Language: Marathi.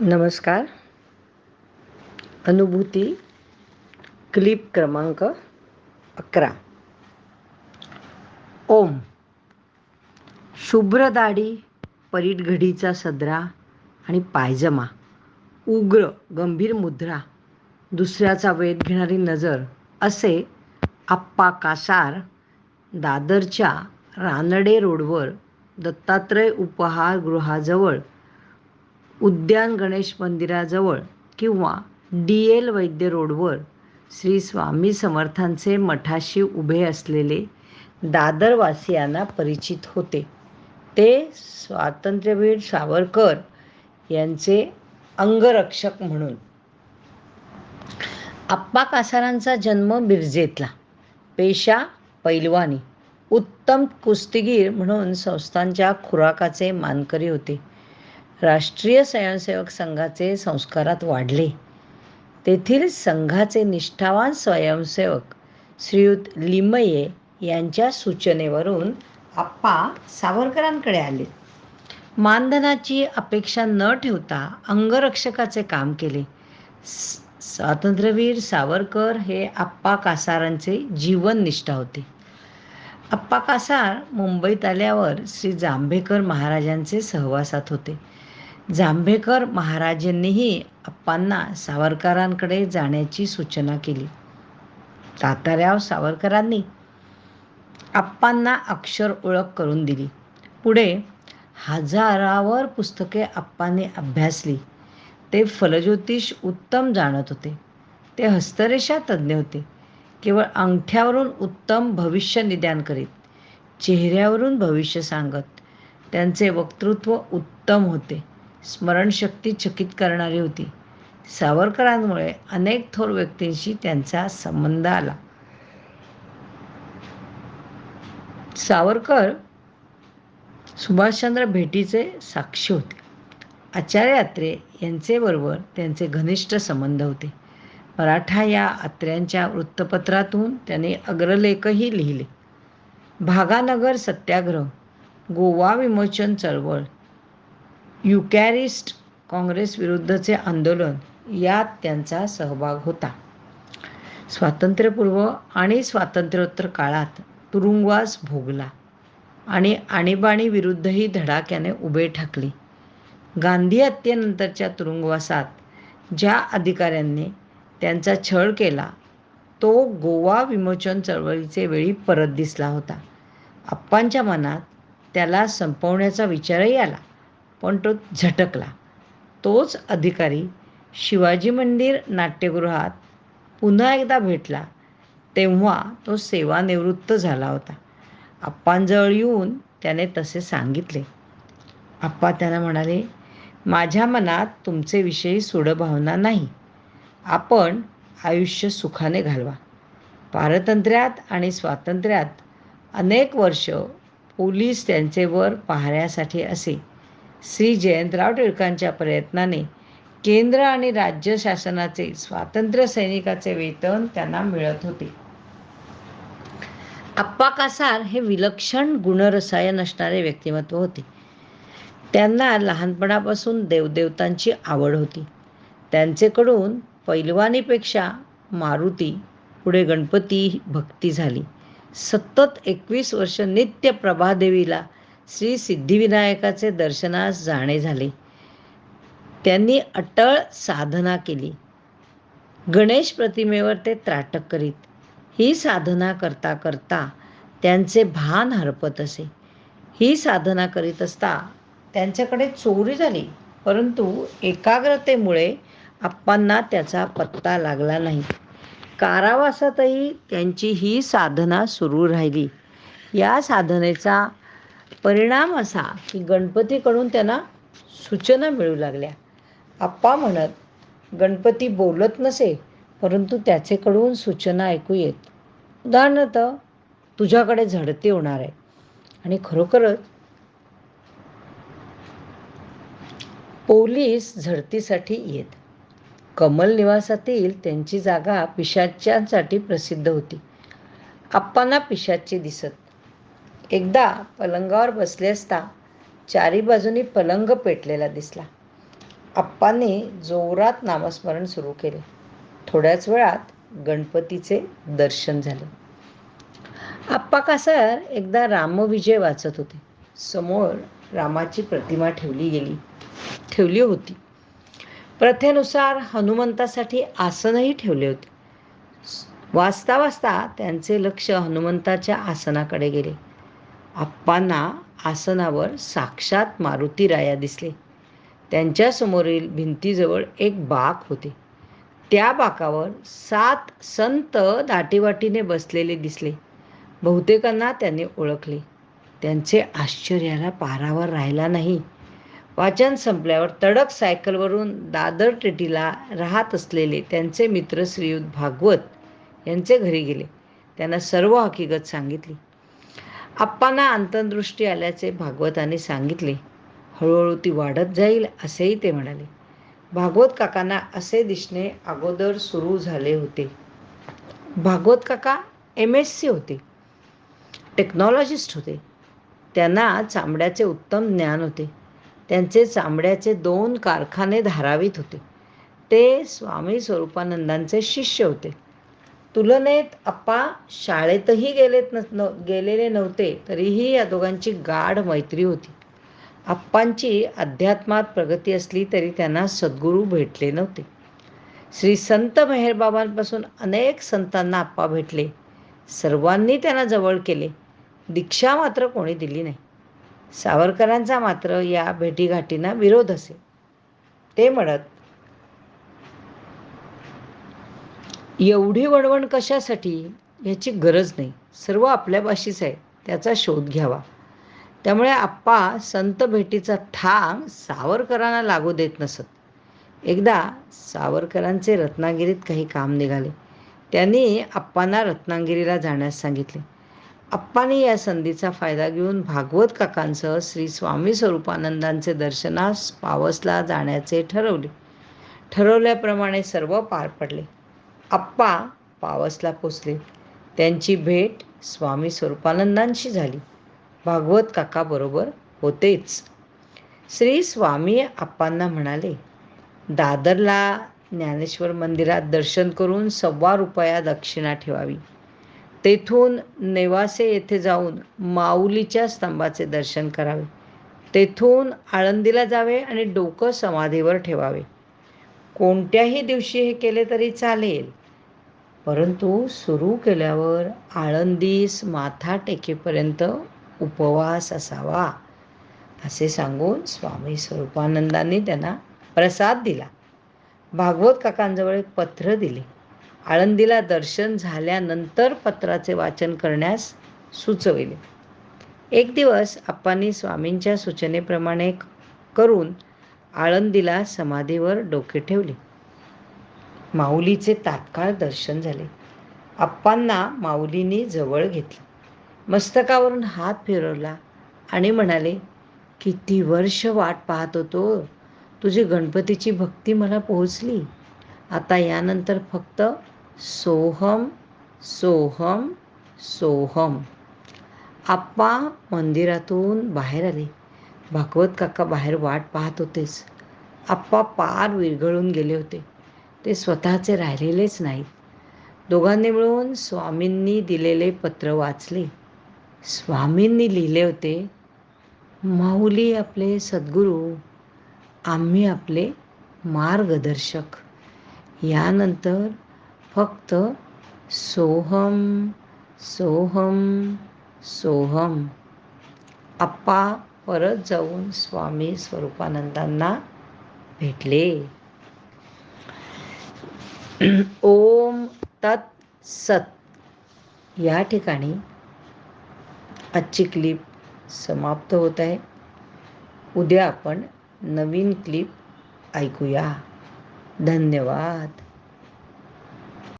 नमस्कार. अनुभूती क्लिप क्रमांक अकरा. ओम. शुभ्र दाढी परीट घडीचा सदरा आणि पायजमा. उग्र गंभीर मुद्रा. दुसऱ्याचा वेध घेणारी नजर असे आप्पा कासार दादरच्या रानडे रोडवर दत्तात्रय उपहारगृहाजवळ उद्यान गणेश मंदिराजवळ किंवा डी एल वैद्य रोडवर श्री स्वामी समर्थांचे मठाशी उभे असलेले दादरवासियांना परिचित होते. ते स्वातंत्र्यवीर सावरकर यांचे अंगरक्षक म्हणून. आप्पा कासारांचा जन्म बिरजेतला. पेशा पैलवानी. उत्तम कुस्तीगीर म्हणून संस्थांच्या खुराकाचे मानकरी होते. राष्ट्रीय स्वयंसेवक संघाचे संस्कारात वाढले. तेथील संघाचे निष्ठावान स्वयंसेवक श्रीयुत लिमये यांच्या सूचनेवरून आप्पा सावरकरांकडे आले. मानधनाची अपेक्षा न ठेवता अंगरक्षकाचे काम केले. स्वातंत्र्यवीर सावरकर हे आप्पा कासारांचे जीवननिष्ठा होते. आप्पा कासार मुंबईत आल्यावर श्री जांभेकर महाराजांचे सहवासात होते. जांभेकर महाराजांनीही अप्पांना सावरकरांकडे जाण्याची सूचना केली. तात्याराव सावरकरांनी अप्पांना अक्षर ओळख करून दिली. पुढे हजारावर पुस्तके अप्पांनी अभ्यासली. ते फलज्योतिष उत्तम जाणत होते. ते हस्तरेषा तज्ज्ञ होते. केवळ अंगठ्यावरून उत्तम भविष्य निदान करीत चेहऱ्यावरून भविष्य सांगत त्यांचे वक्तृत्व उत्तम होते. स्मरणशक्ती चकित करणारी होती. सावरकरांमुळे अनेक थोर व्यक्तींशी त्यांचा संबंध आला. सावरकर सुभाषचंद्र भेटीचे साक्षी होते. आचार्य अत्रे यांचे बरोबर त्यांचे घनिष्ठ संबंध होते. मराठा या अत्र्यांच्या वृत्तपत्रातून त्याने अग्रलेखही लिहिले. भागानगर सत्याग्रह गोवा विमोचन चळवळ युकॅरिस्ट काँग्रेस विरुद्धचे आंदोलन यात त्यांचा सहभाग होता. स्वातंत्र्यपूर्व आणि स्वातंत्र्योत्तर काळात तुरुंगवास भोगला आणि आणीबाणी विरुद्धही धडाक्याने उभे ठाकले. गांधी हत्येनंतरच्या तुरुंगवासात ज्या अधिकाऱ्यांनी त्यांचा छळ केला तो गोवा विमोचन चळवळीचे वेळी परत दिसला होता. आप्पांच्या मनात त्याला संपवण्याचा विचारही आला. पण तो झटकला. तोच अधिकारी शिवाजी मंदिर नाट्यगृहात पुन्हा एकदा भेटला. तेव्हा तो सेवानिवृत्त झाला होता. आप्पांजवळ येऊन त्याने तसे सांगितले. आप्पा त्यांना म्हणाले माझ्या मनात तुमचे विषयी सूडभावना नाही. आपण आयुष्य सुखाने घालवा. पारतंत्र्यात आणि स्वातंत्र्यात अनेक वर्ष पोलीस त्यांचे वर पाहण्यासाठी असे. श्री जयंतराव टिळकांच्या प्रयत्नाने केंद्र आणि राज्य शासनाचे स्वातंत्र्य सैनिकाचे वेतन त्यांना मिळत होते. आप्पा कासार हे विलक्षण गुणरसायन असणारे व्यक्तिमत्व होते. त्यांना लहानपणापासून देवदेवतांची आवड होती. त्यांचेकडून पैलवानीपेक्षा मारुती पुढे गणपती भक्ती झाली. सतत एकवीस वर्ष नित्य प्रभादेवीला श्री सिद्धिविनायकाचे दर्शनास जाणे झाले. त्यांनी अटळ साधना केली. गणेश प्रतिमेवर ते त्राटक करीत. ही साधना करता करता त्यांचे भान हरपत असे. ही साधना करीत असता त्यांच्याकडे चोरी झाली. परंतु एकाग्रतेमुळे आप्पांना त्याचा पत्ता लागला नाही. कारावासातही त्यांची ही साधना सुरू राहिली. या साधनेचा परिणाम असा की गणपतीकडून त्यांना सूचना मिळू लागल्या. आप्पा म्हणत गणपती बोलत नसे परंतु त्याचेकडून सूचना ऐकू येत. उदाहरणार्थ तुझ्याकडे झडती होणार आहे. आणि खरोखरच पोलीस झडतीसाठी येत. कमल निवासातील त्यांची जागा पिशाच्यांसाठी प्रसिद्ध होती. आप्पांना पिशाच्चे दिसत एकदा पलंगावर बसले असता चारी बाजूनी पलंग पेटलेला दिसला. आप्पांनी जोरात नामस्मरण सुरू केले. थोड्याच वेळात गणपतीचे दर्शन झाले. आप्पा कासार एकदा रामविजय वाचत होते. समोर रामाची प्रतिमा ठेवली गेली. ठेवली होती. प्रथेनुसार हनुमंतासाठी आसनही ठेवले होते. वाचता वाचता त्यांचे लक्ष हनुमंताच्या आसनाकडे गेले. आप्पांना आसनावर साक्षात मारुतीराया दिसले. त्यांच्यासमोरील भिंतीजवळ एक बाक होती. त्या बाकावर सात संत दाटीवाटीने बसलेले दिसले. बहुतेकांना त्यांनी ओळखले. त्यांचे आश्चर्याला पारावर राहिला नाही. वाचन संपल्यावर तडक सायकलवरून दादर टेटीला राहत असलेले त्यांचे मित्र श्रीयुत भागवत यांचे घरी गेले. त्यांना सर्व हकीकत सांगितली. आप्पांना अंतर्दृष्टी आल्याचे भागवताने सांगितले. हळूहळू ती वाढत जाईल असेही ते म्हणाले. भागवत काकांना असे दिसणे अगोदर सुरू झाले होते. भागवत काका एम एस सी होते. टेक्नॉलॉजिस्ट होते. त्यांना चांबड्याचे उत्तम ज्ञान होते. त्यांचे चांबड्याचे दोन कारखाने धारावीत होते. ते स्वामी स्वरूपानंदांचे शिष्य होते. तुलनेत अप्पा शाळेतही गेलेत न गेलेले नव्हते तरीही या दोघांची गाढ मैत्री होती. आप्पांची अध्यात्मात प्रगती असली तरी त्यांना सद्गुरू भेटले नव्हते. श्री संत मेहरबाबांपासून अनेक संतांना आप्पा भेटले. सर्वांनी त्यांना जवळ केले. दीक्षा मात्र कोणी दिली नाही. सावरकरांचा मात्र या भेटीगाठींना विरोध असे. ते म्हणत एवढी वणवण कशासाठी याची गरज नाही. सर्व आपल्या भाषीच आहे. त्याचा शोध घ्यावा. त्यामुळे आप्पा संत भेटीचा ठाम सावरकरांना लागू देत नसत. एकदा सावरकरांचे रत्नागिरीत काही काम निघाले. त्यांनी आप्पांना रत्नागिरीला जाण्यास सांगितले. आप्पांनी या संधीचा फायदा घेऊन भागवत काकांसह श्री स्वामी स्वरूपानंदांचे दर्शनास पावसला जाण्याचे ठरवले. ठरवल्याप्रमाणे सर्व पार पडले. आप्पा पावसला पोचले. त्यांची भेट स्वामी स्वरूपानंदांशी झाली. भागवत काका बरोबर होतेच. श्री स्वामी आप्पांना म्हणाले दादरला ज्ञानेश्वर मंदिरात दर्शन करून सव्वा रुपया दक्षिणा ठेवावी. तेथून नेवासे येथे जाऊन माऊलीच्या स्तंभाचे दर्शन करावे. तेथून आळंदीला जावे आणि डोकं समाधीवर ठेवावे. कोणत्याही दिवशी हे केले तरी चालेल. परंतु सुरू केल्यावर आळंदीस माथा टेकेपर्यंत उपवास असावा असे सांगून स्वामी स्वरूपानंदांनी त्यांना प्रसाद दिला. भागवत काकांजवळ एक पत्र दिले. आळंदीला दर्शन झाल्यानंतर पत्राचे वाचन करण्यास सुचविले. एक दिवस आप्पांनी स्वामींच्या सूचनेप्रमाणे करून आळंदीला समाधीवर डोके ठेवले. माऊलीचे तात्काळ दर्शन झाले. आप्पांना माऊलीने जवळ घेतलं. मस्तकावरून हात फिरवला आणि म्हणाले किती वर्ष वाट पाहत होतो. तुझी गणपतीची भक्ती मला पोहोचली. आता यानंतर फक्त सोहम सोहम सोहम. आप्पा मंदिरातून बाहेर आले. भागवत काका बाहेर वाट पाहत होतेच आप्पा पार विरघळून गेले होते. ते स्वतःचे राहिलेलेच नाहीत. दोघांनी मिळून स्वामींनी दिलेले पत्र वाचले. स्वामींनी लिहिले होते माऊली आपले सद्गुरू आम्ही आपले मार्गदर्शक. यानंतर फक्त सोहम सोहम सोहम. आप्पा परत जाऊन स्वामी स्वरूपानंदांना भेटले. ओम तत् सत. या ठिकाणी आजची क्लिप समाप्त होत आहे. उद्या आपण नवीन क्लिप ऐकूया. धन्यवाद.